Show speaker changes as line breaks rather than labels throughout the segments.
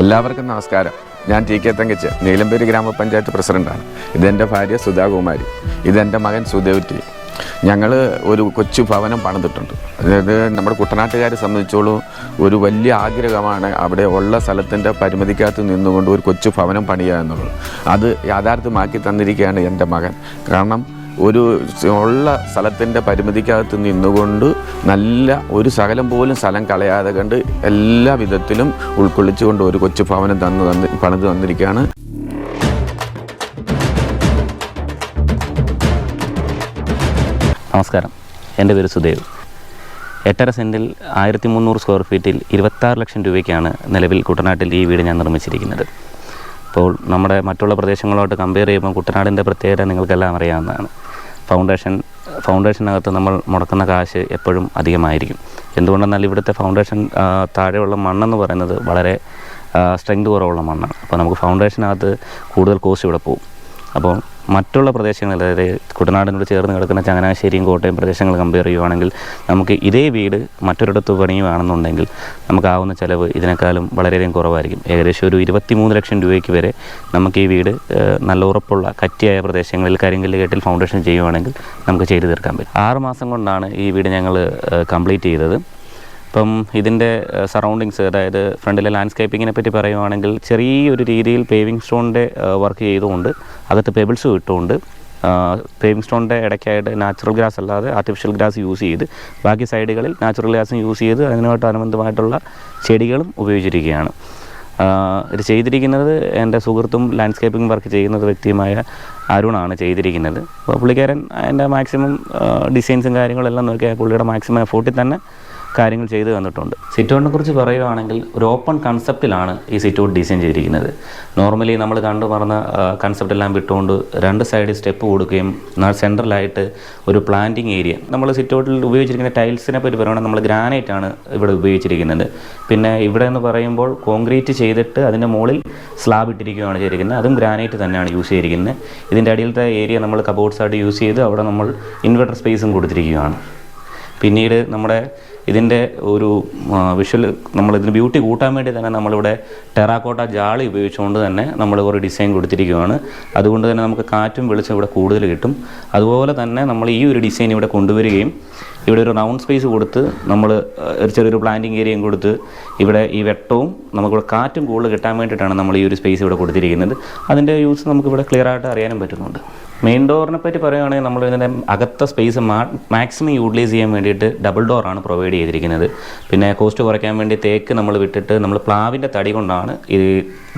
എല്ലാവർക്കും നമസ്കാരം. ഞാൻ ടി കെ തങ്കച്ച് നീലമ്പേരി ഗ്രാമപഞ്ചായത്ത് പ്രസിഡന്റാണ്. ഇതെന്റെ ഭാര്യ സുധാകുമാരി ഇതെന്റെ മകൻ സുദേവ് ഞങ്ങൾ ഒരു കൊച്ചു ഭവനം പണിതിട്ടുണ്ട്. അതായത് നമ്മുടെ കുട്ടനാട്ടുകാരെ സംബന്ധിച്ചോളം ഒരു വലിയ ആഗ്രഹമാണ് അവിടെ ഉള്ള സ്ഥലത്തിന്റെ പരിമിതിക്കകത്ത് നിന്നുകൊണ്ട് ഒരു കൊച്ചു ഭവനം പണിയുക എന്നുള്ളത്. അത് യാഥാർത്ഥ്യമാക്കി തന്നിരിക്കുകയാണ് എന്റെ മകൻ. കാരണം ഒരു ഉള്ള സ്ഥലത്തിന്റെ പരിമിതിക്കകത്ത് നിന്നുകൊണ്ട് നല്ല ഒരു ശകലം പോലും സ്ഥലം കളയാതെ കണ്ട് എല്ലാ വിധത്തിലും ഉൾക്കൊള്ളിച്ചുകൊണ്ട് ഒരു കൊച്ചു ഭവനം തന്നു തന്ന് പണിത് തന്നിരിക്കുകയാണ്.
നമസ്കാരം. എന്റെ പേര് സുദേവ്. എട്ടര സെന്റിൽ ആയിരത്തി മുന്നൂറ് സ്ക്വയർ ഫീറ്റിൽ ഇരുപത്താറ് ലക്ഷം രൂപയ്ക്കാണ് നിലവിൽ കുട്ടനാട്ടിൽ ഈ വീട് ഞാൻ നിർമ്മിച്ചിരിക്കുന്നത്. അപ്പോൾ നമ്മുടെ മറ്റുള്ള പ്രദേശങ്ങളോട്ട് കമ്പയർ ചെയ്യുമ്പോൾ കുട്ടനാടിന്റെ പ്രത്യേകത നിങ്ങൾക്കെല്ലാം അറിയാവുന്നതാണ്. ഫൗണ്ടേഷൻ ഫൗണ്ടേഷനകത്ത് നമ്മൾ മുടക്കുന്ന കാശ് എപ്പോഴും അധികമായിരിക്കും. എന്തുകൊണ്ടെന്നാൽ ഇവിടുത്തെ ഫൗണ്ടേഷൻ താഴെയുള്ള മണ്ണെന്ന് പറയുന്നത് വളരെ സ്ട്രെങ്ത് കുറവുള്ള മണ്ണാണ്. അപ്പോൾ നമുക്ക് ഫൗണ്ടേഷനകത്ത് കൂടുതൽ കോസ്റ്റ് ഇവിടെ പോകും. അപ്പോൾ മറ്റുള്ള പ്രദേശങ്ങൾ അതായത് കുട്ടനാടിനോട് ചേർന്ന് കിടക്കുന്ന ചങ്ങനാശ്ശേരിയും കോട്ടയം പ്രദേശങ്ങൾ കമ്പയർ ചെയ്യുവാണെങ്കിൽ നമുക്ക് ഇതേ വീട് മറ്റൊരിടത്ത് പണിയുകയാണെന്നുണ്ടെങ്കിൽ നമുക്കാവുന്ന ചിലവ് ഇതിനേക്കാളും വളരെയധികം കുറവായിരിക്കും. ഏകദേശം ഒരു ഇരുപത്തിമൂന്ന് ലക്ഷം രൂപയ്ക്ക് വരെ നമുക്ക് ഈ വീട് നല്ല ഉറപ്പുള്ള കറ്റിയായ പ്രദേശങ്ങളിൽ കരിങ്കല്ല് കെട്ടിൽ ഫൗണ്ടേഷൻ ചെയ്യുവാണെങ്കിൽ നമുക്ക് ചെയ്തു തീർക്കാൻ പറ്റും. ആറ് മാസം കൊണ്ടാണ് ഈ വീട് ഞങ്ങൾ കംപ്ലീറ്റ് ചെയ്തത്. ഇപ്പം ഇതിന്റെ സറൗണ്ടിങ്സ് അതായത് ഫ്രണ്ടിലെ ലാൻഡ്സ്കേപ്പിങ്ങിനെ പറ്റി പറയുവാണെങ്കിൽ ചെറിയൊരു രീതിയിൽ പേവിങ് സ്റ്റോണിന്റെ വർക്ക് ചെയ്തുകൊണ്ട് അകത്ത് പെബിൾസ് ഇട്ടുകൊണ്ട് പേവിങ് സ്റ്റോണിന്റെ ഇടയ്ക്കായിട്ട് നാച്ചുറൽ ഗ്രാസ് അല്ലാതെ ആർട്ടിഫിഷ്യൽ ഗ്രാസ് യൂസ് ചെയ്ത് ബാക്കി സൈഡുകളിൽ നാച്ചുറൽ ഗ്രാസും യൂസ് ചെയ്ത് അതിനോട്ട് അനുബന്ധമായിട്ടുള്ള ചെടികളും ഉപയോഗിച്ചിരിക്കുകയാണ്. ഇത് ചെയ്തിരിക്കുന്നത് എന്റെ സുഹൃത്തും ലാൻഡ്സ്കേപ്പിംഗ് വർക്ക് ചെയ്യുന്നത് വ്യക്തിയുമായ അരുണാണ് ചെയ്തിരിക്കുന്നത്. അപ്പോൾ പുള്ളിക്കാരൻ എന്റെ മാക്സിമം ഡിസൈൻസും കാര്യങ്ങളെല്ലാം നോക്കിയാൽ പുള്ളിയുടെ മാക്സിമം എഫോർട്ടിൽ തന്നെ കാര്യങ്ങൾ ചെയ്തു തന്നിട്ടുണ്ട്. സിറ്റൗട്ടിനെ കുറിച്ച് പറയുകയാണെങ്കിൽ ഒരു ഓപ്പൺ കൺസെപ്റ്റിലാണ് ഈ സിറ്റൗട്ട് ഡിസൈൻ ചെയ്തിരിക്കുന്നത്. നോർമലി നമ്മൾ കണ്ടു പറഞ്ഞ കൺസെപ്റ്റ് എല്ലാം വിട്ടുകൊണ്ട് രണ്ട് സൈഡിൽ സ്റ്റെപ്പ് കൊടുക്കുകയും സെൻട്രലായിട്ട് ഒരു പ്ലാന്റിങ് ഏരിയ നമ്മൾ സിറ്റൗട്ടിൽ ഉപയോഗിച്ചിരിക്കുന്ന ടൈൽസിനെ പറ്റി പറയുകയാണെങ്കിൽ നമ്മൾ ഗ്രാനൈറ്റ് ആണ് ഇവിടെ ഉപയോഗിച്ചിരിക്കുന്നത്. പിന്നെ ഇവിടെ എന്ന് പറയുമ്പോൾ കോൺക്രീറ്റ് ചെയ്തിട്ട് അതിന്റെ മുകളിൽ സ്ലാബ് ഇട്ടിരിക്കുകയാണ് ചെയ്തിരിക്കുന്നത്. അതും ഗ്രാനൈറ്റ് തന്നെയാണ് യൂസ് ചെയ്തിരിക്കുന്നത്. ഇതിന്റെ അടിയിലത്തെ ഏരിയ നമ്മൾ കബോർഡ്സ് ആയിട്ട് യൂസ് ചെയ്ത് അവിടെ നമ്മൾ ഇൻവെർട്ടർ സ്പേസും കൊടുത്തിരിക്കുകയാണ്. പിന്നീട് നമ്മുടെ ഇതിന്റെ ഒരു വിഷ്വൽ നമ്മൾ ഇതിന് ബ്യൂട്ടി കൂട്ടാൻ വേണ്ടി തന്നെ നമ്മളിവിടെ ടെറാക്കോട്ട ജാളി ഉപയോഗിച്ചുകൊണ്ട് തന്നെ നമ്മൾ ഒരു ഡിസൈൻ കൊടുത്തിരിക്കുകയാണ്. അതുകൊണ്ട് തന്നെ നമുക്ക് കാറ്റും വെളിച്ചം ഇവിടെ കൂടുതൽ കിട്ടും. അതുപോലെ തന്നെ നമ്മൾ ഈ ഒരു ഡിസൈൻ ഇവിടെ കൊണ്ടുവരികയും ഇവിടെ ഒരു റൗണ്ട് സ്പേസ് കൊടുത്ത് നമ്മൾ ഒരു ചെറിയൊരു പ്ലാന്റിങ് ഏരിയയും കൊടുത്ത് ഇവിടെ ഈ വെട്ടവും നമുക്കിവിടെ കാറ്റും കൂടുതൽ കിട്ടാൻ വേണ്ടിയിട്ടാണ് നമ്മൾ ഈ ഒരു സ്പേസ് ഇവിടെ കൊടുത്തിരിക്കുന്നത്. അതിന്റെ യൂസ് നമുക്കിവിടെ ക്ലിയർ ആയിട്ട് അറിയാനും പറ്റുന്നുണ്ട്. മെയിൻ ഡോറിനെ പറ്റി പറയുകയാണെങ്കിൽ നമ്മൾ ഇതിന്റെ അകത്ത സ്പേസ് മാക്സിമം യൂട്ടിലൈസ് ചെയ്യാൻ വേണ്ടിയിട്ട് ഡബിൾ ഡോറാണ് പ്രൊവൈഡ് ചെയ്തിരിക്കുന്നത്. പിന്നെ കോസ്റ്റ് കുറയ്ക്കാൻ വേണ്ടി തേക്ക് നമ്മൾ വിട്ടിട്ട് നമ്മൾ പ്ലാവിന്റെ തടി കൊണ്ടാണ് ഈ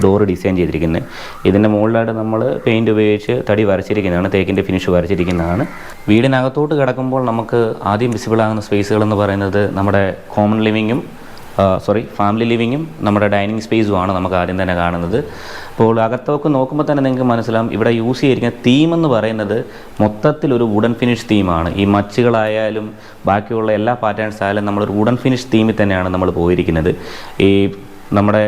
ഡോർ ഡിസൈൻ ചെയ്തിരിക്കുന്നത്. ഇതിന്റെ മുകളിലായിട്ട് നമ്മൾ പെയിന്റ് ഉപയോഗിച്ച് തടി വരച്ചിരിക്കുന്നതാണ് തേക്കിന്റെ ഫിനിഷ് വരച്ചിരിക്കുന്നതാണ്. വീടിനകത്തോട്ട് കിടക്കുമ്പോൾ നമുക്ക് ആദ്യം വിസിബിൾ ആകുന്ന സ്പേസുകൾ എന്ന് പറയുന്നത് നമ്മുടെ കോമൺ ലിവിങ്ങും സോറി ഫാമിലി ലിവിങ്ങും നമ്മുടെ ഡൈനിങ് സ്പേസുമാണ് നമുക്ക് ആദ്യം തന്നെ കാണുന്നത്. അപ്പോൾ അകത്തൊക്കെ നോക്കുമ്പോൾ തന്നെ നിങ്ങൾക്ക് മനസ്സിലാവും ഇവിടെ യൂസ് ചെയ്തിരിക്കുന്ന തീം എന്ന് പറയുന്നത് മൊത്തത്തിലൊരു വുഡൻ ഫിനിഷ് തീമാണ് ഈ മച്ചുകളായാലും ബാക്കിയുള്ള എല്ലാ പാറ്റേൺസ് ആയാലും നമ്മളൊരു വുഡൻ ഫിനിഷ് തീമിൽ തന്നെയാണ് നമ്മൾ പോയിരിക്കുന്നത്. ഈ നമ്മുടെ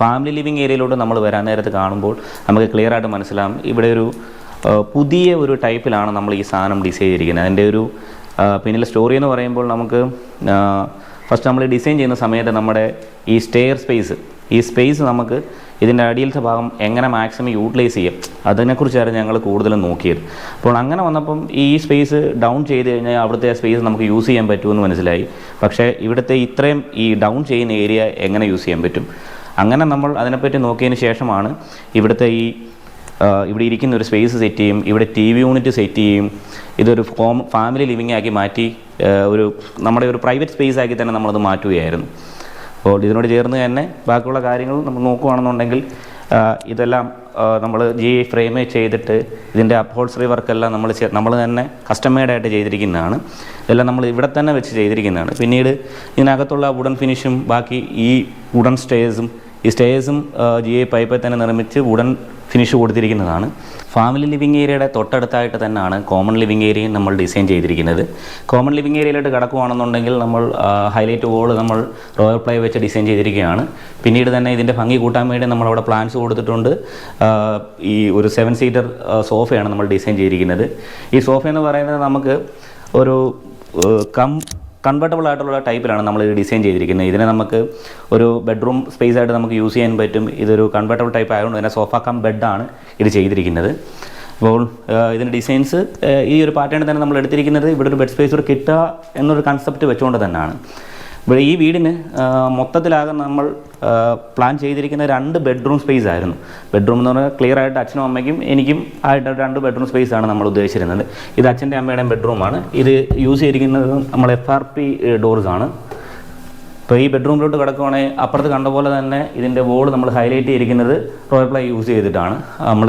ഫാമിലി ലിവിങ് ഏരിയയിലോട്ട് നമ്മൾ വരാൻ നേരത്ത് കാണുമ്പോൾ നമുക്ക് ക്ലിയർ ആയിട്ട് മനസ്സിലാവും ഇവിടെ ഒരു പുതിയ ഒരു ടൈപ്പിലാണ് നമ്മൾ ഈ സാധനം ഡിസൈൻ ചെയ്തിരിക്കുന്നത്. അതിന്റെ ഒരു പിന്നിലെ സ്റ്റോറി എന്ന് പറയുമ്പോൾ നമുക്ക് ഫസ്റ്റ് നമ്മൾ ഡിസൈൻ ചെയ്യുന്ന സമയത്ത് നമ്മുടെ ഈ സ്റ്റെയർ സ്പേസ് ഈ സ്പേസ് നമുക്ക് ഇതിന്റെ അടിയിലത്തെ ഭാഗം എങ്ങനെ മാക്സിമം യൂട്ടിലൈസ് ചെയ്യും? അതിനെക്കുറിച്ചായിരുന്നു ഞങ്ങൾ കൂടുതലും നോക്കിയത്. അപ്പോൾ അങ്ങനെ വന്നപ്പം ഈ സ്പേസ് ഡൗൺ ചെയ്ത് കഴിഞ്ഞാൽ അവിടുത്തെ സ്പേസ് നമുക്ക് യൂസ് ചെയ്യാൻ പറ്റുമെന്ന് മനസ്സിലായി. പക്ഷേ ഇവിടുത്തെ ഇത്രയും ഈ ഡൗൺ ചെയ്യുന്ന ഏരിയ എങ്ങനെ യൂസ് ചെയ്യാൻ പറ്റും? അങ്ങനെ നമ്മൾ അതിനെപ്പറ്റി നോക്കിയതിന് ശേഷമാണ് ഇവിടുത്തെ ഈ ഇവിടെ ഇരിക്കുന്ന ഒരു സ്പേസ് സെറ്റ് ചെയ്യും ഇവിടെ ടി വി യൂണിറ്റ് സെറ്റ് ചെയ്യും. ഇതൊരു ഹോം ഫാമിലി ലിവിങ് ആക്കി മാറ്റി ഒരു നമ്മുടെ ഒരു പ്രൈവറ്റ് സ്പേസ് ആക്കി തന്നെ നമ്മളത് മാറ്റുകയായിരുന്നു. അപ്പോൾ ഇതിനോട് ചേർന്ന് തന്നെ ബാക്കിയുള്ള കാര്യങ്ങൾ നമ്മൾ നോക്കുകയാണെന്നുണ്ടെങ്കിൽ ഇതെല്ലാം നമ്മൾ ജി ഫ്രെയിമേ ചെയ്തിട്ട് ഇതിന്റെ അപ്ഹോൾസറി വർക്കെല്ലാം നമ്മൾ നമ്മൾ തന്നെ കസ്റ്റമേഡായിട്ട് ചെയ്തിരിക്കുന്നതാണ്. ഇതെല്ലാം നമ്മൾ ഇവിടെ തന്നെ വെച്ച് ചെയ്തിരിക്കുന്നതാണ്. പിന്നീട് ഇതിനകത്തുള്ള വുഡൻ ഫിനിഷും ബാക്കി ഈ വുഡൻ സ്റ്റേഴ്സും ഈ സ്റ്റേഴ്സും ജി ഐ പൈപ്പിൽ തന്നെ നിർമ്മിച്ച് വുഡൻ ഫിനിഷ് കൊടുത്തിരിക്കുന്നതാണ്. ഫാമിലി ലിവിങ് ഏരിയയുടെ തൊട്ടടുത്തായിട്ട് തന്നെയാണ് കോമൺ ലിവിങ് ഏരിയയും നമ്മൾ ഡിസൈൻ ചെയ്തിരിക്കുന്നത്. കോമൺ ലിവിങ് ഏരിയയിലോട്ട് കിടക്കുകയാണെന്നുണ്ടെങ്കിൽ നമ്മൾ ഹൈലൈറ്റ് വോൾ നമ്മൾ റോയൽ പ്ലൈ വെച്ച് ഡിസൈൻ ചെയ്തിരിക്കുകയാണ്. പിന്നീട് തന്നെ ഇതിന്റെ ഭംഗി കൂട്ടാൻ വേണ്ടി നമ്മൾ അവിടെ പ്ലാൻസ് കൊടുത്തിട്ടുണ്ട് ഈ ഒരു സെവൻ സീറ്റർ സോഫയാണ് നമ്മൾ ഡിസൈൻ ചെയ്തിരിക്കുന്നത്. ഈ സോഫ എന്ന് പറയുന്നത് നമുക്ക് ഒരു കം കൺവെർട്ടബിൾ ആയിട്ടുള്ള ടൈപ്പിലാണ് നമ്മൾ ഇത് ഡിസൈൻ ചെയ്തിരിക്കുന്നത്. ഇതിനെ നമുക്ക് ഒരു ബെഡ്റൂം സ്പേസ് ആയിട്ട് നമുക്ക് യൂസ് ചെയ്യാൻ പറ്റും. ഇതൊരു കൺവെർട്ടബിൾ ടൈപ്പ് ആയതുകൊണ്ട് തന്നെ സോഫ കം ബെഡാണ് ഇത് ചെയ്തിരിക്കുന്നത്. അപ്പോൾ ഇതിന്റെ ഡിസൈൻസ് ഈ ഒരു പാറ്റേണിൽ തന്നെ നമ്മൾ എടുത്തിരിക്കുന്നത് ഇവിടെ ഒരു ബെഡ് സ്പേസ് കൂടെ കിട്ടുക എന്നൊരു കൺസെപ്റ്റ് വെച്ചുകൊണ്ട് തന്നെയാണ്. ഇവിടെ ഈ വീടിന് മൊത്തത്തിലാകെ നമ്മൾ പ്ലാൻ ചെയ്തിരിക്കുന്ന രണ്ട് ബെഡ്റൂം സ്പേസ് ആയിരുന്നു. ബെഡ്റൂം എന്ന് പറഞ്ഞാൽ ക്ലിയർ ആയിട്ട് അച്ഛനും അമ്മയ്ക്കും എനിക്കും ആയിട്ട് രണ്ട് ബെഡ്റൂം സ്പേസ് ആണ് നമ്മൾ ഉദ്ദേശിച്ചിരുന്നത്. ഇത് അച്ഛന്റെ അമ്മയുടെയും ബെഡ്റൂമാണ് ഇത് യൂസ് ചെയ്തിരിക്കുന്നത് നമ്മൾ എഫ് ആർ പി ഡോർസ് ആണ്. ഇപ്പോൾ ഈ ബെഡ്റൂമിലോട്ട് കിടക്കുവാണെങ്കിൽ അപ്പുറത്ത് കണ്ട പോലെ തന്നെ ഇതിന്റെ വോൾ നമ്മൾ ഹൈലൈറ്റ് ചെയ്തിരിക്കുന്നത് റോയൽ പ്ലൈ യൂസ് ചെയ്തിട്ടാണ്. നമ്മൾ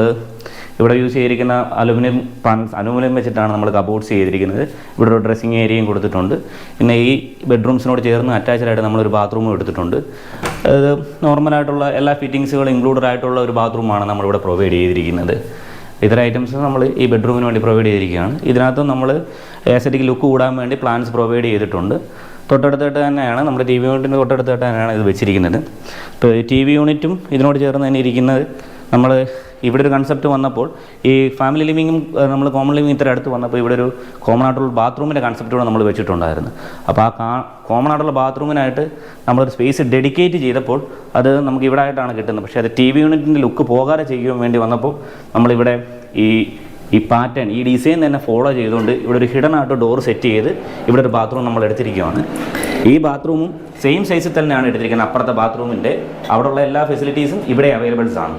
ഇവിടെ യൂസ് ചെയ്തിരിക്കുന്ന അലുമിനിയം പാൻസ് അലുമിനിയം വെച്ചിട്ടാണ് നമ്മൾ കബോർഡ്സ് ചെയ്തിരിക്കുന്നത്. ഇവിടെ ഒരു ഡ്രസ്സിങ് ഏരിയയും കൊടുത്തിട്ടുണ്ട്. പിന്നെ ഈ ബെഡ്റൂംസിനോട് ചേർന്ന് അറ്റാച്ച്ഡായിട്ട് നമ്മളൊരു ബാത്റൂമും എടുത്തിട്ടുണ്ട്. അത് നോർമലായിട്ടുള്ള എല്ലാ ഫിറ്റിങ്സുകളും ഇൻക്ലൂഡഡ് ആയിട്ടുള്ള ഒരു ബാത്റൂമാണ് നമ്മളിവിടെ പ്രൊവൈഡ് ചെയ്തിരിക്കുന്നത്. ഇത്തരം ഐറ്റംസ് നമ്മൾ ഈ ബെഡ്റൂമിന് വേണ്ടി പ്രൊവൈഡ് ചെയ്തിരിക്കുകയാണ്. ഇതിനകത്ത് നമ്മൾ ഏസറ്റിക്ക് ലുക്ക് കൂടാൻ വേണ്ടി പ്ലാൻസ് പ്രൊവൈഡ് ചെയ്തിട്ടുണ്ട്. തൊട്ടടുത്തായിട്ട് തന്നെയാണ് നമ്മുടെ ടി വി യൂണിറ്റിന്റെ തൊട്ടടുത്തായിട്ട് തന്നെയാണ് ഇത് വെച്ചിരിക്കുന്നത്. ടി വി യൂണിറ്റും ഇതിനോട് ചേർന്ന് തന്നെ ഇരിക്കുന്നത് നമ്മൾ ഇവിടെ ഒരു കൺസെപ്റ്റ് വന്നപ്പോൾ ഈ ഫാമിലി ലിവിങ്ങും നമ്മൾ കോമൺ ലിവിങ് ഇത്ര അടുത്ത് വന്നപ്പോൾ ഇവിടെ ഒരു കോമൺ ആയിട്ടുള്ള ബാത്റൂമിന്റെ കൺസെപ്റ്റ് കൂടെ നമ്മൾ വെച്ചിട്ടുണ്ടായിരുന്നു. അപ്പോൾ ആ കാ കോമൺ ആയിട്ടുള്ള ബാത്റൂമിനായിട്ട് നമ്മളൊരു സ്പേസ് ഡെഡിക്കേറ്റ് ചെയ്തപ്പോൾ അത് നമുക്ക് ഇവിടെ ആയിട്ടാണ് കിട്ടുന്നത്. പക്ഷേ അത് ടി വി യൂണിറ്റിന്റെ ലുക്ക് പോകാതെ ചെയ്യാൻ വേണ്ടി വന്നപ്പോൾ നമ്മളിവിടെ ഈ ഈ പാറ്റേൺ ഈ ഡിസൈൻ തന്നെ ഫോളോ ചെയ്തുകൊണ്ട് ഇവിടെ ഒരു ഹിഡൻ ആയിട്ട് ഡോർ സെറ്റ് ചെയ്ത് ഇവിടെ ഒരു ബാത്റൂം നമ്മൾ എടുത്തിരിക്കുകയാണ് ഈ ബാത്റൂമും സെയിം സൈസിൽ തന്നെയാണ് എടുത്തിരിക്കുന്നത്. അപ്പുറത്തെ ബാത്റൂമിന്റെ അവിടെയുള്ള എല്ലാ ഫെസിലിറ്റീസും ഇവിടെ അവൈലബിൾസ് ആണ്.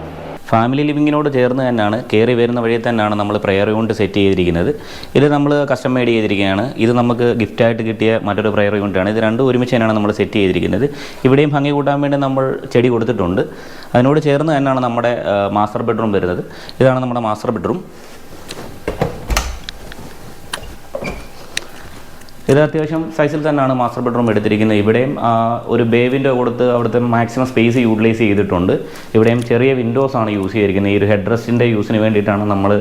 ഫാമിലി ലിവിങ്ങിനോട് ചേർന്ന് തന്നെയാണ് കയറി വരുന്ന വഴി തന്നെയാണ് നമ്മൾ പ്രെയർ യൂണിറ്റ് സെറ്റ് ചെയ്തിരിക്കുന്നത്. ഇത് നമ്മൾ കസ്റ്റം മെയ്ഡ് ചെയ്തിരിക്കുകയാണ്. ഇത് നമുക്ക് ഗിഫ്റ്റായിട്ട് കിട്ടിയ മറ്റൊരു പ്രെയർ യൂണിറ്റാണ്. ഇത് രണ്ടും ഒരുമിച്ച് തന്നെയാണ് നമ്മൾ സെറ്റ് ചെയ്തിരിക്കുന്നത്. ഇവിടെയും ഭംഗി കൂട്ടാൻ വേണ്ടി നമ്മൾ ചെടി കൊടുത്തിട്ടുണ്ട്. അതിനോട് ചേർന്ന് തന്നെയാണ് നമ്മുടെ മാസ്റ്റർ ബെഡ്റൂം വരുന്നത്. ഇതാണ് നമ്മുടെ മാസ്റ്റർ ബെഡ്റൂം. ഇത് അത്യാവശ്യം സൈസിൽ തന്നെയാണ് മാസ്റ്റർ ബെഡ്റൂം എടുത്തിരിക്കുന്നത്. ഇവിടെയും ഒരു ബേ വിൻഡോ കൊടുത്ത് അവിടുത്തെ മാക്സിമം സ്പേസ് യൂട്ടിലൈസ് ചെയ്തിട്ടുണ്ട്. ഇവിടെയും ചെറിയ വിൻഡോസ് ആണ് യൂസ് ചെയ്തിരിക്കുന്നത്. ഈ ഒരു ഹെഡ് റെസ്റ്റിന്റെ യൂസിന് വേണ്ടിയിട്ടാണ് നമ്മൾ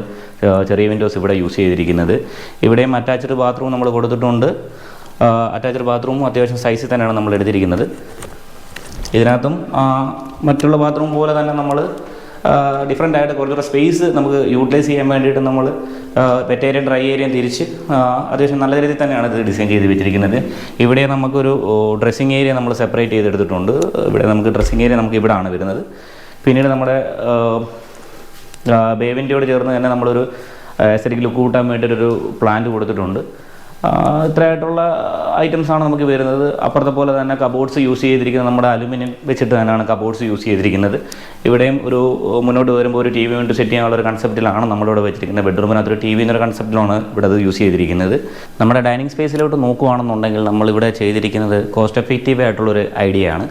ചെറിയ വിൻഡോസ് ഇവിടെ യൂസ് ചെയ്തിരിക്കുന്നത്. ഇവിടെയും അറ്റാച്ച്ഡ് ബാത്റൂം നമ്മൾ കൊടുത്തിട്ടുണ്ട്. അറ്റാച്ച്ഡ് ബാത്റൂമും അത്യാവശ്യം സൈസിൽ തന്നെയാണ് നമ്മൾ എടുത്തിരിക്കുന്നത്. ഇതിനകത്തും മറ്റുള്ള ബാത്റൂം പോലെ തന്നെ നമ്മൾ ഡിഫറെന്റ് ആയിട്ട് കുറച്ചുകൂടെ സ്പേസ് നമുക്ക് യൂട്ടിലൈസ് ചെയ്യാൻ വേണ്ടിയിട്ട് നമ്മൾ വെറ്റ് ഏരിയയും ഡ്രൈ ഏരിയയും തിരിച്ച് അത്യാവശ്യം നല്ല രീതിയിൽ തന്നെയാണ് ഇത് ഡിസൈൻ ചെയ്ത് വെച്ചിരിക്കുന്നത്. ഇവിടെ നമുക്കൊരു ഡ്രസ്സിങ് ഏരിയ നമ്മൾ സെപ്പറേറ്റ് ചെയ്തെടുത്തിട്ടുണ്ട്. ഇവിടെ നമുക്ക് ഡ്രസ്സിങ് ഏരിയ നമുക്ക് ഇവിടെ ആണ് വരുന്നത്. പിന്നീട് നമ്മുടെ ബേവിന്റെയോട് ചേർന്ന് തന്നെ നമ്മളൊരു എസ്തറ്റിക് കൂട്ടാൻ വേണ്ടിയിട്ടൊരു പ്ലാന്റ് കൊടുത്തിട്ടുണ്ട്. ഇത്രയായിട്ടുള്ള ആണ് നമുക്ക് വരുന്നത്. അപ്പുറത്തെ പോലെ തന്നെ കബോർഡ്സ് യൂസ് ചെയ്തിരിക്കുന്നത് നമ്മുടെ അലുമിനിയം വെച്ചിട്ട് തന്നെയാണ് കബോർഡ്സ് യൂസ് ചെയ്തിരിക്കുന്നത്. ഇവിടെയും ഒരു മുന്നോട്ട് വരുമ്പോൾ ഒരു ടി വി വേണ്ടി സെറ്റ് ചെയ്യാനുള്ള ഒരു കൺസെപ്റ്റിലാണ് നമ്മളിവിടെ വെച്ചിരിക്കുന്നത്. ബെഡ്റൂമിനകത്ത് ഒരു ടി വി എന്നൊരു കൺസെപ്റ്റിലാണ് ഇവിടെ അത് യൂസ് ചെയ്തിരിക്കുന്നത്. നമ്മുടെ ഡൈനിങ് സ്പേസിലോട്ട് നോക്കുകയാണെന്നുണ്ടെങ്കിൽ നമ്മളിവിടെ ചെയ്തിരിക്കുന്നത് കോസ്റ്റ് എഫക്റ്റീവ് ആയിട്ടുള്ളൊരു ഐഡിയ ആണ്.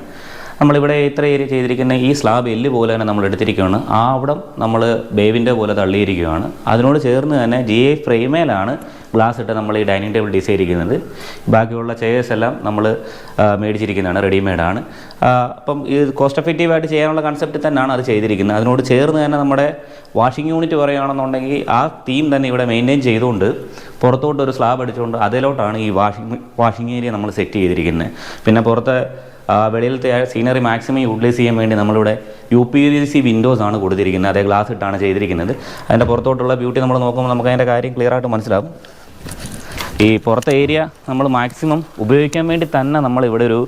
നമ്മളിവിടെ ഇത്ര ഏരിയ ചെയ്തിരിക്കുന്ന ഈ സ്ലാബ് എല്ല് പോലെ തന്നെ നമ്മൾ എടുത്തിരിക്കുകയാണ്. ആ അവിടെ നമ്മൾ ബേവിന്റെ പോലെ തള്ളിയിരിക്കുകയാണ്. അതിനോട് ചേർന്ന് തന്നെ ജി ഐ ഫ്രെയിമേലാണ് ഗ്ലാസ് ഇട്ട് നമ്മൾ ഈ ഡൈനിങ് ടേബിൾ ഡിസൈൻ ചെയ്തിരിക്കുന്നത്. ബാക്കിയുള്ള ചെയേഴ്സ് എല്ലാം നമ്മൾ മേടിച്ചിരിക്കുന്നതാണ് റെഡിമെയ്ഡാണ് അപ്പം ഇത് കോസ്റ്റ് എഫക്റ്റീവായിട്ട് ചെയ്യാനുള്ള കൺസെപ്റ്റ് തന്നെയാണ് അത് ചെയ്തിരിക്കുന്നത്. അതിനോട് ചേർന്ന് തന്നെ നമ്മുടെ വാഷിംഗ് യൂണിറ്റ് പറയുകയാണെന്നുണ്ടെങ്കിൽ ആ തീം തന്നെ ഇവിടെ മെയിന്റെയിൻ ചെയ്തുകൊണ്ട് പുറത്തോട്ട് ഒരു സ്ലാബ് അടിച്ചുകൊണ്ട് അതിലോട്ടാണ് ഈ വാഷിംഗ് വാഷിംഗ് ഏരിയ നമ്മൾ സെറ്റ് ചെയ്തിരിക്കുന്നത്. പിന്നെ പുറത്തെ വെളിയിലത്തെ സീനറി മാക്സിമം യൂട്ടിലൈസ് ചെയ്യാൻ വേണ്ടി നമ്മളിവിടെ U P V C windows ആണ് കൊടുത്തിരിക്കുന്നത്. അതേ ഗ്ലാസ് ഇട്ടാണ് ചെയ്തിരിക്കുന്നത്. അതിന്റെ പുറത്തോട്ടുള്ള ബ്യൂട്ടി നമ്മൾ നോക്കുമ്പോൾ നമുക്ക് അതിന്റെ കാര്യം ക്ലിയർ ആയിട്ട് മനസ്സിലാകും ഈ പുറത്തെ ഏരിയ നമ്മൾ മാക്സിമം ഉപയോഗിക്കാൻ വേണ്ടി തന്നെ നമ്മൾ ഇവിടെ ഒരു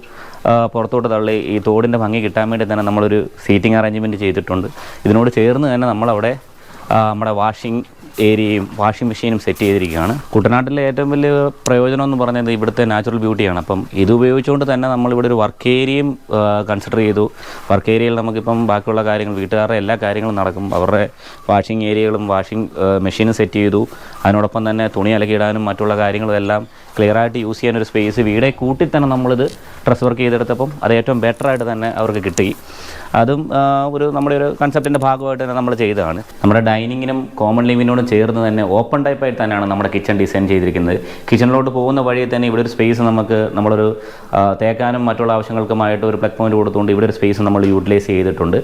പുറത്തോട്ട് തള്ളി ഈ തോടിന്റെ ഭംഗി കിട്ടാൻ വേണ്ടി തന്നെ നമ്മളൊരു സീറ്റിംഗ് അറേഞ്ച്മെന്റ് ചെയ്തിട്ടുണ്ട്. ഇതിനോട് ചേർന്ന് തന്നെ നമ്മളവിടെ നമ്മുടെ വാഷിംഗ് ഏരിയയും വാഷിംഗ് മെഷീനും സെറ്റ് ചെയ്തിരിക്കുകയാണ്. കുട്ടനാട്ടിലെ ഏറ്റവും വലിയ പ്രയോജനം എന്ന് പറയുന്നത് ഇവിടുത്തെ നാച്ചുറൽ ബ്യൂട്ടിയാണ്. അപ്പം ഇത് ഉപയോഗിച്ചുകൊണ്ട് തന്നെ നമ്മളിവിടെ ഒരു വർക്ക് ഏരിയയും കൺസിഡർ ചെയ്തു. വർക്ക് ഏരിയയിൽ നമുക്കിപ്പം ബാക്കിയുള്ള കാര്യങ്ങൾ വീട്ടുകാരുടെ എല്ലാ കാര്യങ്ങളും നടക്കും. അവരുടെ വാഷിംഗ് ഏരിയകളും വാഷിംഗ് മെഷീനും സെറ്റ് ചെയ്തു. അതിനോടൊപ്പം തന്നെ തുണി അലക്കിയിടാനും മറ്റുള്ള കാര്യങ്ങളും എല്ലാം ക്ലിയർ ആയിട്ട് യൂസ് ചെയ്യാൻ ഒരു സ്പേസ്. വീടെ കൂട്ടി തന്നെ നമ്മളിത് ഡ്രസ് വർക്ക് ചെയ്തെടുത്തപ്പം അത് ഏറ്റവും ബെറ്റർ ആയിട്ട് തന്നെ അവർക്ക് കിട്ടി. അതും ഒരു നമ്മുടെ ഒരു കൺസെപ്റ്റിന്റെ ഭാഗമായിട്ട് തന്നെ നമ്മൾ ചെയ്തതാണ്. നമ്മുടെ ഡൈനിങ്ങിനും കോമൺ ലിവിനോടും ചേർന്ന് തന്നെ ഓപ്പൺ ടൈപ്പായിട്ട് തന്നെയാണ് നമ്മുടെ കിച്ചൺ ഡിസൈൻ ചെയ്തിരിക്കുന്നത്. കിച്ചണിലോട്ട് പോകുന്ന വഴി തന്നെ ഇവിടെ ഒരു സ്പേസ് നമുക്ക് നമ്മളൊരു തേക്കാനും മറ്റുള്ള ആവശ്യങ്ങൾക്കുമായിട്ട് ഒരു പ്ലഗ് പോയിന്റ് കൊടുത്തുകൊണ്ട് ഇവിടെ ഒരു സ്പേസ് നമ്മൾ യൂട്ടിലൈസ് ചെയ്തിട്ടുണ്ട്.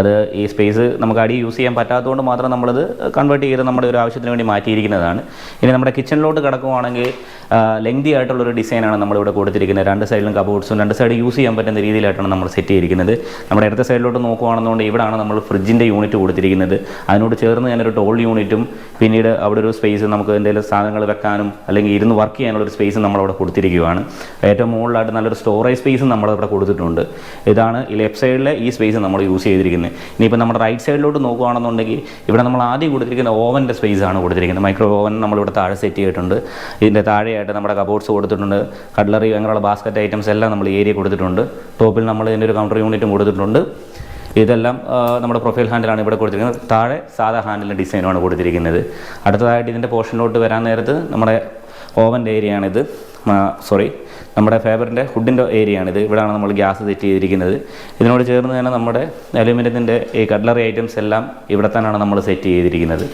അത് ഈ സ്പേസ് നമുക്ക് അടി യൂസ് ചെയ്യാൻ പറ്റാത്തതുകൊണ്ട് മാത്രം നമ്മളത് കൺവേർട്ട് ചെയ്ത് നമ്മുടെ ഒരു ആവശ്യത്തിന് വേണ്ടി മാറ്റിയിരിക്കുന്നതാണ്. ഇനി നമ്മുടെ കിച്ചണിലോട്ട് കിടക്കുവാണെങ്കിൽ ലെങ്തി ആയിട്ടുള്ള ഒരു ഡിസൈനാണ് നമ്മളിവിടെ കൊടുത്തിരിക്കുന്നത്. രണ്ട് സൈഡിലും കബോർഡ്സും രണ്ട് സൈഡ് യൂസ് ചെയ്യാൻ പറ്റുന്ന രീതിയിലായിട്ടാണ് നമ്മൾ സെറ്റ് ചെയ്തിരിക്കുന്നത്. നമ്മുടെ ഇടത്തെ സൈഡിലോട്ട് നോക്കുകയാണെന്നുണ്ടെങ്കിൽ ഇവിടെയാണ് നമ്മൾ ഫ്രിഡ്ജിന്റെ യൂണിറ്റ് കൊടുത്തിരിക്കുന്നത്. അതിനോട് ചേർന്ന് ഞാനൊരു ടോൾ യൂണിറ്റും പിന്നീട് അവിടെ ഒരു സ്പേസ് നമുക്ക് എന്തെങ്കിലും സാധനങ്ങൾ വെക്കാനും അല്ലെങ്കിൽ ഇരുന്ന് വർക്ക് ചെയ്യാനുള്ള ഒരു സ്പേസും നമ്മളവിടെ കൊടുത്തിരിക്കുകയാണ്. ഏറ്റവും മുകളിലായിട്ട് നല്ലൊരു സ്റ്റോറേജ് സ്പേസും നമ്മളിവിടെ കൊടുത്തിട്ടുണ്ട്. ഇതാണ് ലെഫ്റ്റ് സൈഡിലെ ഈ സ്പേസ് നമ്മൾ യൂസ് ചെയ്തിരിക്കുന്നത്. ഇനിയിപ്പോൾ നമ്മുടെ റൈറ്റ് സൈഡിലോട്ട് നോക്കുകയാണെന്നുണ്ടെങ്കിൽ ഇവിടെ നമ്മൾ ആദ്യം കൊടുത്തിരിക്കുന്ന ഓവന്റെ സ്പേസ് ആണ് കൊടുത്തിരിക്കുന്നത്. മൈക്രോ ഓവൻ നമ്മളിവിടെ താഴെ സെറ്റ് ചെയ്തിട്ടുണ്ട്. ഇതിന്റെ താഴെയായിട്ട് നമ്മുടെ കബോർഡ്സ് കൊടുത്തിട്ടുണ്ട്. കട്ട്ലറി അങ്ങനെയുള്ള ബാസ്ക്കറ്റ് ഐറ്റംസ് എല്ലാം നമ്മൾ ഏരിയ കൊടുത്തിട്ടുണ്ട്. ടോപ്പിൽ നമ്മൾ ഇതിന്റെ ഒരു കൗണ്ടർ യൂണിറ്റും കൊടുത്തിട്ടുണ്ട്. ഇതെല്ലാം നമ്മുടെ പ്രൊഫൈൽ ഹാൻഡിലാണ് ഇവിടെ കൊടുത്തിരിക്കുന്നത്. താഴെ സാധാ ഹാൻഡിലിന്റെ ഡിസൈനുമാണ് കൊടുത്തിരിക്കുന്നത്. അടുത്തതായിട്ട് ഇതിന്റെ പോർഷനിലോട്ട് വരാൻ നേരത്ത് നമ്മുടെ ഓവന്റെ ഏരിയയാണിത് സോറി നമ്മുടെ ഫേബറിന്റെ ഹുഡിന്റെ ഏരിയയാണിത് ഇവിടെയാണ് നമ്മൾ ഗ്യാസ് സെറ്റ് ചെയ്തിരിക്കുന്നത്. ഇതിനോട് ചേർന്ന് തന്നെ നമ്മുടെ അലൂമിനിയത്തിന്റെ ഈ കട്ട്ലറി ഐറ്റംസ് എല്ലാം ഇവിടെ തന്നെയാണ് നമ്മൾ സെറ്റ് ചെയ്തിരിക്കുന്നത്.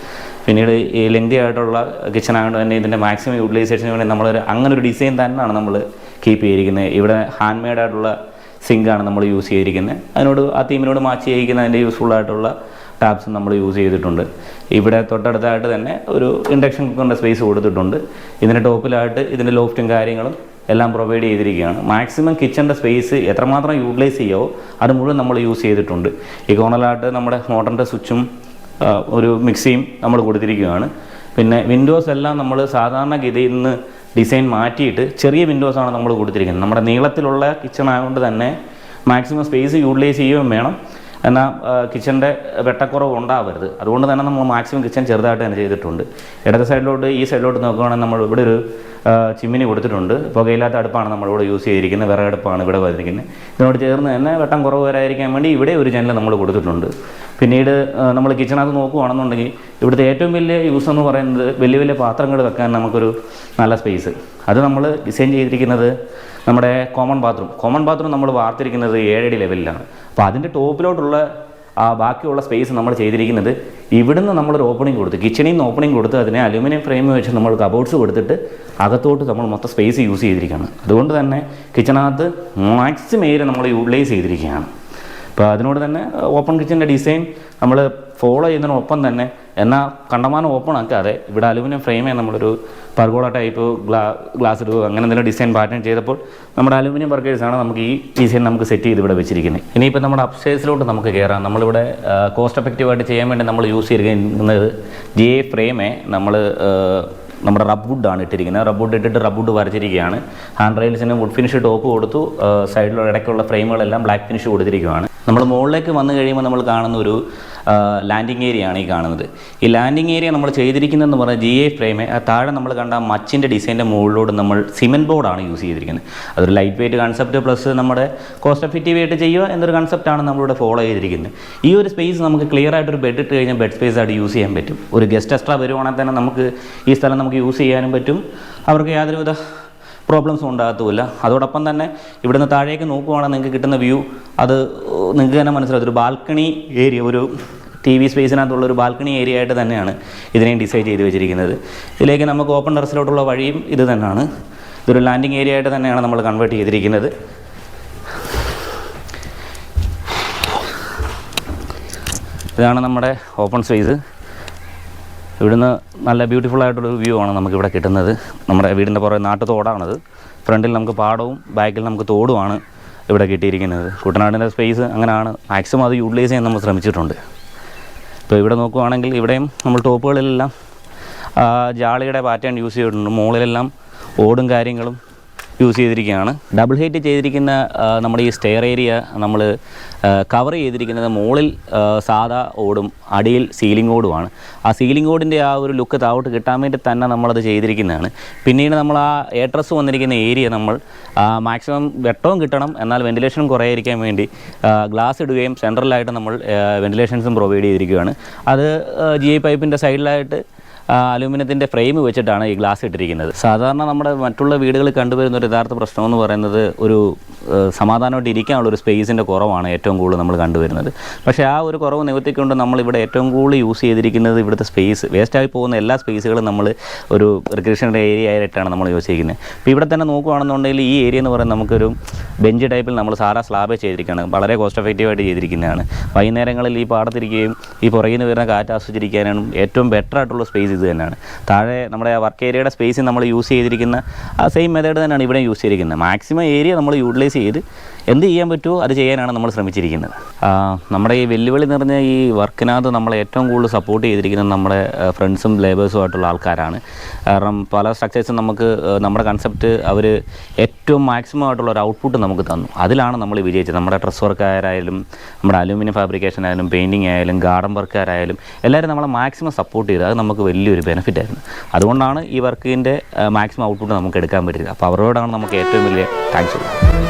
പിന്നീട് ഈ ലെങ്തി ആയിട്ടുള്ള കിച്ചൺ ആയതുകൊണ്ട് തന്നെ ഇതിന്റെ മാക്സിമം യൂട്ടിലൈസേഷന് വേണ്ടി നമ്മളൊരു അങ്ങനെ ഒരു ഡിസൈൻ തന്നെയാണ് നമ്മൾ കീപ്പ് ചെയ്തിരിക്കുന്നത്. ഇവിടെ ഹാൻഡ് മെയ്ഡ് ആയിട്ടുള്ള സിങ്കാണ് നമ്മൾ യൂസ് ചെയ്തിരിക്കുന്നത്. അതിനോട് ആ തീമിനോട് മാച്ച് ചെയ്യിക്കുന്ന അതിന്റെ യൂസ്ഫുൾ ആയിട്ടുള്ള ടാപ്സ് നമ്മൾ യൂസ് ചെയ്തിട്ടുണ്ട്. ഇവിടെ തൊട്ടടുത്തായിട്ട് തന്നെ ഒരു ഇൻഡക്ഷൻ കുക്കറിന്റെ സ്പേസ് കൊടുത്തിട്ടുണ്ട്. ഇതിന്റെ ടോപ്പിലായിട്ട് ഇതിന്റെ ലോഫ്റ്റും കാര്യങ്ങളും എല്ലാം പ്രൊവൈഡ് ചെയ്തിരിക്കുകയാണ്. മാക്സിമം കിച്ചന്റെ സ്പേസ് എത്രമാത്രം യൂട്ടിലൈസ് ചെയ്യുമോ അത് മുഴുവൻ നമ്മൾ യൂസ് ചെയ്തിട്ടുണ്ട്. ഈ കോണലായിട്ട് നമ്മുടെ മോട്ടറിന്റെ സ്വിച്ചും ഒരു മിക്സിയും നമ്മൾ കൊടുത്തിരിക്കുകയാണ്. പിന്നെ വിൻഡോസ് എല്ലാം നമ്മൾ സാധാരണ ഗതിയിൽ നിന്ന് ഡിസൈൻ മാറ്റിയിട്ട് ചെറിയ വിൻഡോസാണ് നമ്മൾ കൊടുത്തിരിക്കുന്നത്. നമ്മുടെ നീളത്തിലുള്ള കിച്ചൺ ആയതുകൊണ്ട് തന്നെ മാക്സിമം സ്പേസ് യൂട്ടിലൈസ് ചെയ്യുകയും വേണം. എന്നാൽ കിച്ചന്റെ വെട്ടക്കുറവ് ഉണ്ടാവരുത്. അതുകൊണ്ട് തന്നെ നമ്മൾ മാക്സിമം കിച്ചൺ ചെറുതായിട്ട് തന്നെ ചെയ്തിട്ടുണ്ട്. ഇടത്തെ സൈഡിലോട്ട് ഈ സൈഡിലോട്ട് നോക്കുകയാണെങ്കിൽ നമ്മൾ ഇവിടെ ഒരു ചിമ്മിനി കൊടുത്തിട്ടുണ്ട്. പുകയില്ലാത്ത അടുപ്പാണ് നമ്മളിവിടെ യൂസ് ചെയ്തിരിക്കുന്നത്. വിറകടുപ്പാണ് ഇവിടെ വന്നിരിക്കുന്നത്. ഇതിനോട് ചേർന്ന് തന്നെ വെട്ടം കുറവ് വരാതിരിക്കാൻ വേണ്ടി ഇവിടെ ഒരു ജനൽ നമ്മൾ കൊടുത്തിട്ടുണ്ട്. പിന്നീട് നമ്മൾ കിച്ചണകത്ത് നോക്കുകയാണെന്നുണ്ടെങ്കിൽ ഇവിടുത്തെ ഏറ്റവും വലിയ യൂസ് എന്ന് പറയുന്നത് വലിയ വലിയ പാത്രങ്ങൾ വെക്കാൻ നമുക്കൊരു നല്ല സ്പേസ് അത് നമ്മൾ ഡിസൈൻ ചെയ്തിരിക്കുന്നത് നമ്മുടെ കോമൺ ബാത്റൂം കോമൺ ബാത്റൂം നമ്മൾ വാർത്തിരിക്കുന്നത് ഏഴടി ലെവലിലാണ്. അപ്പോൾ അതിന്റെ ടോപ്പിലോട്ടുള്ള ആ ബാക്കിയുള്ള സ്പേസ് നമ്മൾ ചെയ്തിരിക്കുന്നത് ഇവിടുന്ന് നമ്മളൊരു ഓപ്പണിംഗ് കൊടുത്ത് കിച്ചണിൽ നിന്ന് ഓപ്പണിംഗ് കൊടുത്ത് അതിനെ അലുമിനിയം ഫ്രെയിം വെച്ച് നമ്മൾ കബോർഡ്സ് കൊടുത്തിട്ട് അകത്തോട്ട് നമ്മൾ മൊത്തം സ്പേസ് യൂസ് ചെയ്തിരിക്കുകയാണ്. അതുകൊണ്ട് തന്നെ കിച്ചണകത്ത് മാക്സിമം ഏരിയ നമ്മൾ യൂട്ടിലൈസ് ചെയ്തിരിക്കുകയാണ്. അപ്പോൾ അതിനോട് തന്നെ ഓപ്പൺ കിച്ചന്റെ ഡിസൈൻ നമ്മൾ ഫോളോ ചെയ്യുന്നതിനൊപ്പം തന്നെ എന്നാൽ കണ്ടമാനം ഓപ്പൺ ആക്കാതെ ഇവിടെ അലുമിനിയം ഫ്രെയിമേ നമ്മളൊരു പർഗോള ടൈപ്പ് ഗ്ലാ ഗ്ലാസ് ഇടുക അങ്ങനെ എന്തെങ്കിലും ഡിസൈൻ പാറ്റേൺ ചെയ്തപ്പോൾ നമ്മുടെ അലുമിനിയം വർക്കേഴ്സാണ് നമുക്ക് ഈ ഡിസൈൻ നമുക്ക് സെറ്റ് ചെയ്ത് ഇവിടെ വെച്ചിരിക്കുന്നത്. ഇനിയിപ്പോൾ നമ്മുടെ അപ്സ്റ്റേഴ്സിലോട്ട് നമുക്ക് കയറാം നമ്മളിവിടെ കോസ്റ്റ് എഫക്റ്റീവായിട്ട് ചെയ്യാൻ വേണ്ടി നമ്മൾ യൂസ് ചെയ്തിരിക്കുന്നത് ജി ഫ്രെയിമേ നമ്മൾ നമ്മുടെ റബ് വുഡാണ് ഇട്ടിരിക്കുന്നത്. റബ് വുഡ് ഇട്ടിട്ട് റബ് വുഡ് വരച്ചിരിക്കുകയാണ്. ഹാൻഡ് റെയിൽസിന് വുഡ് ഫിനിഷ് ടോപ്പ് കൊടുത്തു. സൈഡിലുള്ള ഇടയ്ക്കുള്ള ഫ്രെയിമുകളെല്ലാം ബ്ലാക്ക് ഫിനിഷ് കൊടുത്തിരിക്കുകയാണ്. നമ്മൾ മുകളിലേക്ക് വന്നു കഴിയുമ്പോൾ നമ്മൾ കാണുന്ന ഒരു ലാൻഡിങ് ഏരിയ ആണ് ഈ കാണുന്നത്. ഈ ലാൻഡിങ് ഏരിയ നമ്മൾ ചെയ്തിരിക്കുന്നതെന്ന് പറഞ്ഞാൽ ജി എ ഫ്രെയിമെ താഴെ നമ്മൾ കണ്ട മച്ചിന്റെ ഡിസൈന്റെ മുകളിലോട്ട് നമ്മൾ സിമെന്റ് ബോർഡാണ് യൂസ് ചെയ്തിരിക്കുന്നത്. അതൊരു ലൈറ്റ് വെയിറ്റ് കൺസെപ്റ്റ് പ്ലസ് നമ്മുടെ കോസ്റ്റ് എഫക്റ്റീവ് ആയിട്ട് ചെയ്യുക എന്നൊരു കൺസെപ്റ്റാണ് നമ്മളിവിടെ ഫോളോ ചെയ്തിരിക്കുന്നത്. ഈ ഒരു സ്പേസ് നമുക്ക് ക്ലിയർ ആയിട്ട് ഒരു ബെഡ് ഇട്ട് കഴിഞ്ഞാൽ ബെഡ് സ്പേസ് ആയിട്ട് യൂസ് ചെയ്യാൻ പറ്റും. ഒരു ഗസ്റ്റ് എക്സ്ട്രാ വരുവാണെങ്കിൽ തന്നെ നമുക്ക് ഈ സ്ഥലം നമുക്ക് യൂസ് ചെയ്യാനും പറ്റും. അവർക്ക് യാതൊരുവിധ പ്രോബ്ലംസും ഉണ്ടാകത്തുമില്ല. അതോടൊപ്പം തന്നെ ഇവിടുന്ന് താഴേക്ക് നോക്കുവാണെങ്കിൽ നിങ്ങൾക്ക് കിട്ടുന്ന വ്യൂ അത് നിങ്ങൾക്ക് തന്നെ മനസ്സിലാകും ഒരു ബാൽക്കണി ഏരിയ ഒരു ടി വി സ്പേസിനകത്തുള്ളൊരു ബാൽക്കണി ഏരിയ ആയിട്ട് തന്നെയാണ് ഇതിനെയും ഡിസൈഡ് ചെയ്ത് വെച്ചിരിക്കുന്നത്. ഇതിലേക്ക് നമുക്ക് ഓപ്പൺ ടെറസിലോട്ടുള്ള വഴിയും ഇത് തന്നെയാണ്. ഇതൊരു ലാൻഡിങ് ഏരിയ ആയിട്ട് തന്നെയാണ് നമ്മൾ കൺവേർട്ട് ചെയ്തിരിക്കുന്നത്. ഇതാണ് നമ്മുടെ ഓപ്പൺ സ്പേസ്. ഇവിടുന്ന് നല്ല ബ്യൂട്ടിഫുൾ ആയിട്ടുള്ളൊരു വ്യൂ ആണ് നമുക്കിവിടെ കിട്ടുന്നത്. നമ്മുടെ വീടിന്റെ പുറകെ നാട്ടുതോടാണത് ഫ്രണ്ടിൽ നമുക്ക് പാടവും ബാക്കിൽ നമുക്ക് തോടുമാണ് ഇവിടെ കിട്ടിയിരിക്കുന്നത്. കുട്ടനാടിന്റെ സ്പേസ് അങ്ങനെയാണ്. മാക്സിമം അത് യൂട്ടിലൈസ് ചെയ്യാൻ നമ്മൾ ശ്രമിച്ചിട്ടുണ്ട്. ഇപ്പോൾ ഇവിടെ നോക്കുവാണെങ്കിൽ ഇവിടെയും നമ്മൾ ടോപ്പുകളിലെല്ലാം ജാളിയുടെ പാറ്റേൺ യൂസ് ചെയ്തിട്ടുണ്ട്. മുകളിലെല്ലാം ഓടും കാര്യങ്ങളും യൂസ് ചെയ്തിരിക്കുകയാണ്. ഡബിൾ ഹൈറ്റ് ചെയ്തിരിക്കുന്ന നമ്മുടെ ഈ സ്റ്റെയർ ഏരിയ നമ്മൾ കവർ ചെയ്തിരിക്കുന്നത് മുകളിൽ സാധാ ഓടും അടിയിൽ സീലിംഗ് ഓടുമാണ്. ആ സീലിംഗ് ഓടിന്റെ ആ ഒരു ലുക്ക് താവോട്ട് കിട്ടാൻ വേണ്ടി തന്നെ നമ്മളത് ചെയ്തിരിക്കുന്നതാണ്. പിന്നീട് നമ്മൾ ആ എയർട്രസ് വന്നിരിക്കുന്ന ഏരിയ നമ്മൾ മാക്സിമം വെട്ടവും കിട്ടണം എന്നാൽ വെന്റിലേഷനും കുറയായിരിക്കാൻ വേണ്ടി ഗ്ലാസ് ഇടുകയും സെൻട്രലായിട്ട് നമ്മൾ വെന്റിലേഷൻസും പ്രൊവൈഡ് ചെയ്തിരിക്കുകയാണ്. അത് ജി ഐ പൈപ്പിന്റെ സൈഡിലായിട്ട് അലൂമിനിയത്തിന്റെ ഫ്രെയിം വെച്ചിട്ടാണ് ഈ ഗ്ലാസ് ഇട്ടിരിക്കുന്നത്. സാധാരണ നമ്മുടെ മറ്റുള്ള വീടുകളിൽ കണ്ടുവരുന്ന ഒരു യഥാർത്ഥ പ്രശ്നം എന്ന് പറയുന്നത് ഒരു സമാധാനമായിട്ട് ഇരിക്കാനുള്ള ഒരു സ്പേസിന്റെ കുറവാണ് ഏറ്റവും കൂടുതൽ നമ്മൾ കണ്ടുവരുന്നത്. പക്ഷേ ആ ഒരു കുറവ് നിവർത്തിക്കൊണ്ട് നമ്മളിവിടെ ഏറ്റവും കൂടുതൽ യൂസ് ചെയ്തിരിക്കുന്നത് ഇവിടുത്തെ സ്പേസ് വേസ്റ്റായി പോകുന്ന എല്ലാ സ്പേസുകളും നമ്മൾ ഒരു റിക്രിയേഷന്റെ ഏരിയ ആയിട്ടാണ് നമ്മൾ യൂസ് ചെയ്യുന്നത് ഇപ്പോൾ ഇവിടെ തന്നെ നോക്കുകയാണെന്നുണ്ടെങ്കിൽ ഈ ഏരിയ എന്ന് പറയുന്നത് നമുക്കൊരു ബെഞ്ച് ടൈപ്പിൽ നമ്മൾ സാധാ സ്ലാബ് ചെയ്തിരിക്കുകയാണ്. വളരെ കോസ്റ്റ് എഫക്റ്റീവായിട്ട് ചെയ്തിരിക്കുന്നതാണ്. വൈകുന്നേരങ്ങളിൽ ഈ പാടത്തിരിക്കുകയും ഈ പുറകിൽ നിന്ന് വരുന്ന കാറ്റ് ആസ്വദിച്ചിരിക്കാനും ഏറ്റവും ബെറ്റർ ആയിട്ടുള്ള സ്പേസ് ഇത് തന്നെയാണ്. താഴെ നമ്മുടെ വർക്ക് ഏരിയയുടെ സ്പേസ് നമ്മൾ യൂസ് ചെയ്തിരിക്കുന്ന ആ സെയിം മെത്തേഡ് തന്നെയാണ് ഇവിടെ യൂസ് ചെയ്തിരിക്കുന്നത്. മാക്സിമം ഏരിയ നമ്മൾ യൂട്ടിലൈസ് ചെയ്ത് എന്ത് ചെയ്യാൻ പറ്റുമോ അത് ചെയ്യാനാണ് നമ്മൾ ശ്രമിച്ചിരിക്കുന്നത്. നമ്മുടെ ഈ വെല്ലുവിളി നിറഞ്ഞ ഈ വർക്കിനകത്ത് നമ്മളെ ഏറ്റവും കൂടുതൽ സപ്പോർട്ട് ചെയ്തിരിക്കുന്നത് നമ്മുടെ ഫ്രണ്ട്സും ലേബേഴ്സും ആയിട്ടുള്ള ആൾക്കാരാണ്. കാരണം പല സ്ട്രക്ചേഴ്സും നമുക്ക് നമ്മുടെ കൺസെപ്റ്റ് അവർ ഏറ്റവും മാക്സിമം ആയിട്ടുള്ള ഒരു ഔട്ട്പുട്ട് നമുക്ക് തന്നു. അതിലാണ് നമ്മൾ വിജയിച്ചത്. നമ്മുടെ ഡ്രസ് വർക്കാരായാലും നമ്മുടെ അലൂമിനിയം ഫാബ്രിക്കേഷൻ ആയാലും പെയിന്റിങ് ആയാലും ഗാർഡൻ വർക്കാരായാലും എല്ലാവരും നമ്മളെ മാക്സിമം സപ്പോർട്ട് ചെയ്തു. അത് നമുക്ക് വലിയൊരു ബെനിഫിറ്റ് ആയിരുന്നു. അതുകൊണ്ടാണ് ഈ വർക്കിന്റെ മാക്സിമം ഔട്ട്പുട്ട് നമുക്ക് എടുക്കാൻ പറ്റിയത്. അപ്പോൾ അവരോടാണ് നമുക്ക് ഏറ്റവും വലിയ താങ്ക്സ് ഉള്ളത്.